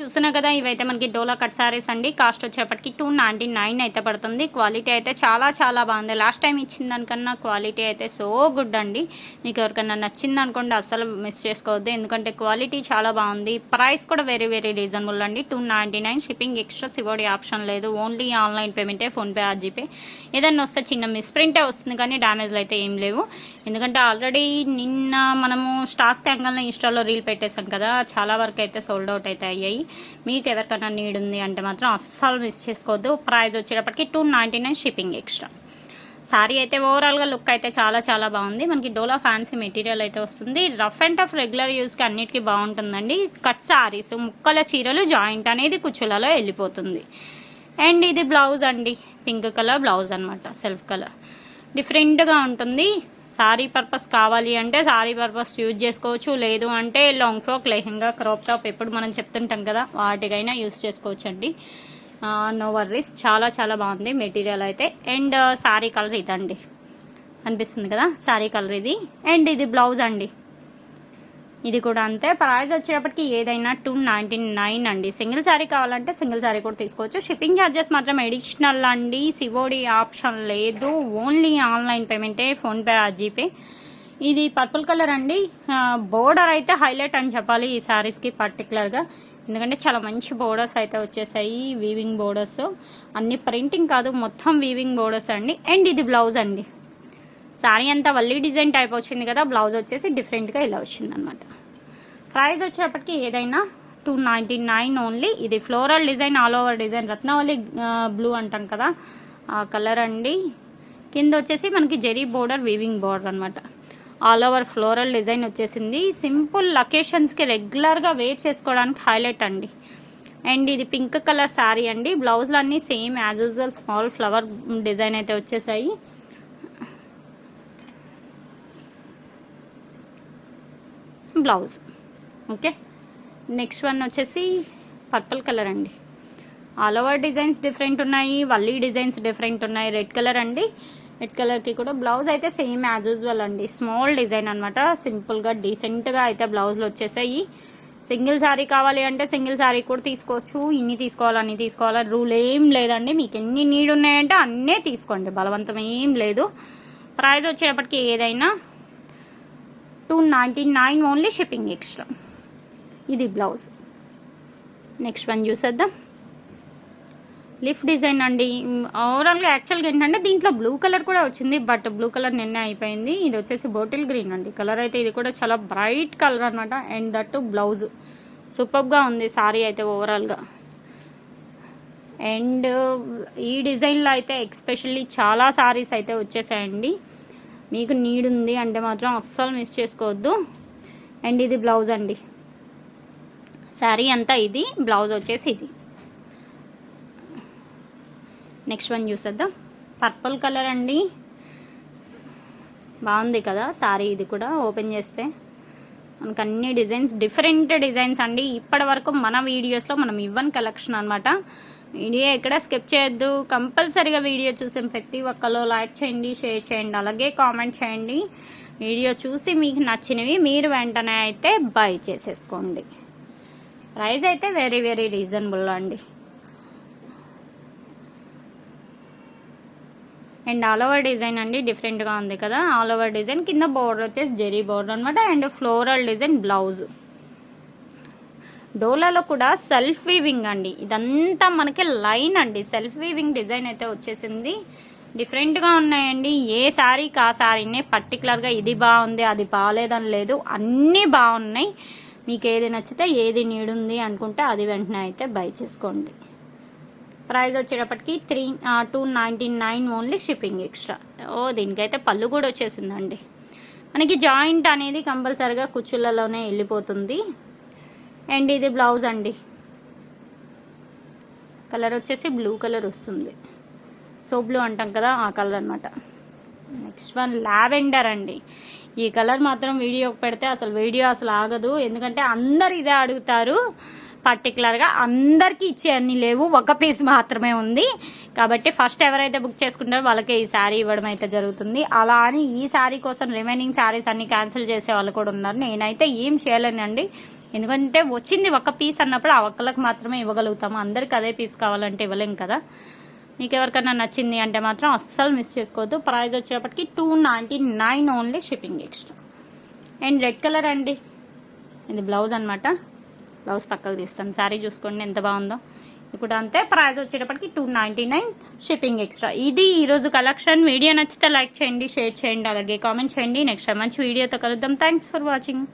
చూస్తున్నా కదా ఇవైతే మనకి డోలా కట్ సారీస్ అండి. కాస్ట్ వచ్చేప్పటికి టూ నైంటీ నైన్ అయితే పడుతుంది. క్వాలిటీ అయితే చాలా చాలా బాగుంది. లాస్ట్ టైం ఇచ్చిన దానికన్నా క్వాలిటీ అయితే సో గుడ్ అండి. మీకు ఎవరికైనా నచ్చింది అనుకోండి అస్సలు మిస్ చేసుకోవద్దు. ఎందుకంటే క్వాలిటీ చాలా బాగుంది. ప్రైస్ కూడా వెరీ వెరీ రీజనబుల్ అండి. Two ninety nine shipping extra COD option లేదు ఓన్లీ ఆన్లైన్ పేమెంటే ఫోన్పే ఆర్జీపే ఏదైనా వస్తే చిన్న మిస్ప్రింటే వస్తుంది కానీ డ్యామేజ్లు అయితే ఏం లేవు. ఎందుకంటే ఆల్రెడీ నిన్న మనము స్టాక్ ట్యాంగల్ని ఇన్స్టాలో రీల్ పెట్టేశాం కదా చాలా వరకు అయితే సోల్డ్ అవుట్ అయితే అయ్యాయి. మీకు ఎవరికైనా నీడ్ ఉంది అంటే మాత్రం అస్సలు మిస్ చేసుకోవద్దు. ప్రైస్ వచ్చేటప్పటికి two ninety nine shipping extra sari అయితే ఓవరాల్గా లుక్ అయితే చాలా చాలా బాగుంది. మనకి డోలా ఫ్యాన్సీ మెటీరియల్ అయితే వస్తుంది. రఫ్ అండ్ టఫ్ రెగ్యులర్ యూస్కి అన్నిటికీ బాగుంటుందండి. కట్ సారీస్ ముక్కల చీరలు జాయింట్ అనేది కుచ్చులలో వెళ్ళిపోతుంది. అండ్ ఇది బ్లౌజ్ అండి. పింక్ కలర్ బ్లౌజ్ అనమాట సెల్ఫ్ కలర్. డిఫరెంట్గా ఉంటుంది. సారీ పర్పస్ కావాలి అంటే సారీ పర్పస్ యూజ్ చేసుకోవచ్చు. లేదు అంటే long frock lehenga crop top ఎప్పుడు మనం చెప్తుంటాం కదా వాటికైనా యూజ్ చేసుకోవచ్చు అండి నో వర్రీస్ చాలా చాలా బాగుంది మెటీరియల్ అయితే. అండ్ uh, సారీ కలర్ ఇదండి. అనిపిస్తుంది కదా సారీ కలర్ ఇది. అండ్ ఇది బ్లౌజ్ అండి. ఇది కూడా అంతే. ప్రైస్ వచ్చేటప్పటికి ఏదైనా టూ నైంటీ నైన్ అండి. సింగిల్ శారీ కావాలంటే సింగిల్ శారీ కూడా తీసుకోవచ్చు. షిప్పింగ్ ఛార్జెస్ మాత్రం ఎడిషనల్ అండి. సివోడి ఆప్షన్ లేదు. ఓన్లీ ఆన్లైన్ పేమెంటే ఫోన్పే జీపే ఇది పర్పుల్ కలర్ అండి. బోర్డర్ అయితే హైలైట్ అని చెప్పాలి ఈ శారీస్కి పర్టికులర్గా ఎందుకంటే చాలా మంచి బోర్డర్స్ అయితే వచ్చేసాయి వీవింగ్ బోర్డర్స్ అన్ని ప్రింటింగ్ కాదు మొత్తం వీవింగ్ బోర్డర్స్ అండి. అండ్ ఇది బ్లౌజ్ అండి. శారీ అంతా వల్లి డిజైన్ టైప్ వచ్చింది కదా బ్లౌజ్ వచ్చేసి డిఫరెంట్గా ఇలా వచ్చింది అనమాట ప్రైస్ వచ్చేటప్పటికి ఏదైనా టూ నైంటీ నైన్ ఓన్లీ ఇది floral design all over design Ratnavali blue అంటాం కదా ఆ కలర్ అండి. కింద వచ్చేసి మనకి జెరీ బోర్డర్ వీవింగ్ బోర్డర్ అనమాట ఆల్ ఓవర్ ఫ్లోరల్ డిజైన్ వచ్చేసింది. సింపుల్ లొకేషన్స్కి రెగ్యులర్గా వేర్ చేసుకోవడానికి హైలైట్ అండి. అండ్ ఇది పింక్ కలర్ శారీ అండి. బ్లౌజ్లు అన్నీ same as usual small flower design అయితే వచ్చేసాయి. బ్లౌజ్. ఓకే? నెక్స్ట్ వన్ వచ్చేసి పర్పుల్ కలర్ అండి. ఆల్ ఓవర్ డిజైన్స్ డిఫరెంట్ ఉన్నాయి వల్లీ డిజైన్స్ డిఫరెంట్ ఉన్నాయి రెడ్ కలర్ అండి. రెడ్ కలర్కి కూడా బ్లౌజ్ అయితే సేమ్ యాజ్ యూజువల్ అండి. స్మాల్ డిజైన్ అనమాట సింపుల్గా డీసెంట్గా అయితే బ్లౌజ్లు వచ్చేసాయి. సింగిల్ శారీ కావాలి అంటే సింగిల్ శారీ కూడా తీసుకోవచ్చు. ఇన్ని తీసుకోవాలి అన్ని తీసుకోవాలి రూల్ ఏం లేదండి. మీకు ఎన్ని నీడ్ ఉన్నాయంటే అన్నే తీసుకోండి. బలవంతం ఏం లేదు. ప్రైస్ వచ్చేటప్పటికి ఏదైనా two ninety nine only shipping extra ఇది బ్లౌజ్ నెక్స్ట్ వన్ చూసేద్దాం. లిఫ్ట్ డిజైన్ అండి. ఓవరాల్గా యాక్చువల్గా ఏంటంటే దీంట్లో బ్లూ కలర్ కూడా వచ్చింది బట్ బ్లూ కలర్ నిన్నే అయిపోయింది. ఇది వచ్చేసి బాటిల్ గ్రీన్ అండి. కలర్ అయితే ఇది కూడా చాలా బ్రైట్ కలర్ అనమాట అండ్ దట్ బ్లౌజ్ సూపర్గా ఉంది సారీ అయితే ఓవరాల్గా అండ్ uh, ఈ డిజైన్లో అయితే ఎక్స్పెషల్లీ చాలా సారీస్ అయితే వచ్చేసాయండి. మీకు నీడ్ ఉంది అంటే మాత్రం అస్సలు మిస్ చేసుకోవద్దు. అండ్ ఇది బ్లౌజ్ అండి. శారీ అంతా ఇది బ్లౌజ్ వచ్చేసి ఇది. నెక్స్ట్ వన్ చూసేద్దాం. పర్పుల్ కలర్ అండి. బాగుంది కదా శారీ ఇది కూడా ఓపెన్ చేస్తే. మనకు అన్ని డిజైన్స్ డిఫరెంట్ డిజైన్స్ అండి. ఇప్పటి వరకు మన వీడియోస్లో మనం ఇవ్వని కలెక్షన్ అనమాట వీడియో ఎక్కడ స్కిప్ చేయొద్దు. కంపల్సరీగా వీడియో చూసిన ప్రతి ఒక్కరు లైక్ చేయండి షేర్ చేయండి అలాగే కామెంట్ చేయండి. వీడియో చూసి మీకు నచ్చినవి మీరు వెంటనే అయితే బై చేసేసుకోండి. ప్రైస్ అయితే వెరీ వెరీ రీజనబుల్ అండి. అండ్ ఆల్ ఓవర్ డిజైన్ అండి డిఫరెంట్గా ఉంది కదా. ఆల్ ఓవర్ డిజైన్ కింద బోర్డర్ వచ్చేసి జెరీ బోర్డర్ అనమాట అండ్ ఫ్లోరల్ డిజైన్ బ్లౌజ్. డోలాలో కూడా సెల్ఫ్ వీవింగ్ అండి. ఇదంతా మనకి లైన్ అండి. సెల్ఫ్ వీవింగ్ డిజైన్ అయితే వచ్చేసింది. డిఫరెంట్గా ఉన్నాయండి. ఏ శారీకి ఆ శారీనే పర్టికులర్గా ఇది బాగుంది అది బాగాలేదని లేదు. అన్నీ బాగున్నాయి. మీకు ఏది నచ్చితే ఏది నీడుంది అనుకుంటే అది వెంటనే అయితే బై చేసుకోండి. ప్రైస్ వచ్చేటప్పటికి three two ninety nine only shipping extra. ఓ దీనికైతే పళ్ళు కూడా వచ్చేసిందండి. మనకి జాయింట్ అనేది కంపల్సరిగా కుచ్చులలోనే వెళ్ళిపోతుంది. అండ్ ఇది బ్లౌజ్ అండి. కలర్ వచ్చేసి బ్లూ కలర్ వస్తుంది. సో బ్లూ అంటాం కదా ఆ కలర్ అనమాట నెక్స్ట్ వన్ లావెండర్ అండి. ఈ కలర్ మాత్రం వీడియో పెడితే అసలు వీడియో అసలు ఆగదు. ఎందుకంటే అందరు ఇదే అడుగుతారు. పర్టికులర్గా అందరికీ ఇచ్చే అన్ని లేవు. ఒక పీస్ మాత్రమే ఉంది. కాబట్టి ఫస్ట్ ఎవరైతే బుక్ చేసుకుంటారో వాళ్ళకే ఈ శారీ ఇవ్వడం అయితే జరుగుతుంది. అలా అని ఈ శారీ కోసం రిమైనింగ్ శారీస్ అన్ని క్యాన్సిల్ చేసే వాళ్ళు కూడా ఉన్నారు. నేనైతే ఏం చేయలేనండి. ఎందుకంటే వచ్చింది ఒక పీస్ అన్నప్పుడు ఆ ఒక్కలకు మాత్రమే ఇవ్వగలుగుతాము. అందరికి అదే పీస్ కావాలంటే ఇవ్వలేం కదా. మీకు ఎవరికైనా నచ్చింది అంటే మాత్రం అస్సలు మిస్ చేసుకోవద్దు. ప్రైస్ వచ్చేటప్పటికి two ninety nine only shipping extra and red colour అండి. ఇది బ్లౌజ్ అనమాట బ్లౌజ్ పక్కకు తీస్తాను. శారీ చూసుకోండి ఎంత బాగుందో. ఇప్పుడు అంతే ప్రైస్ వచ్చేటప్పటికి two ninety nine shipping extra ఇది ఈరోజు కలెక్షన్ వీడియో నచ్చితే లైక్ చేయండి షేర్ చేయండి అలాగే కామెంట్ చేయండి. నెక్స్ట్ మంచి వీడియోతో కలుద్దాం. Thanks for watching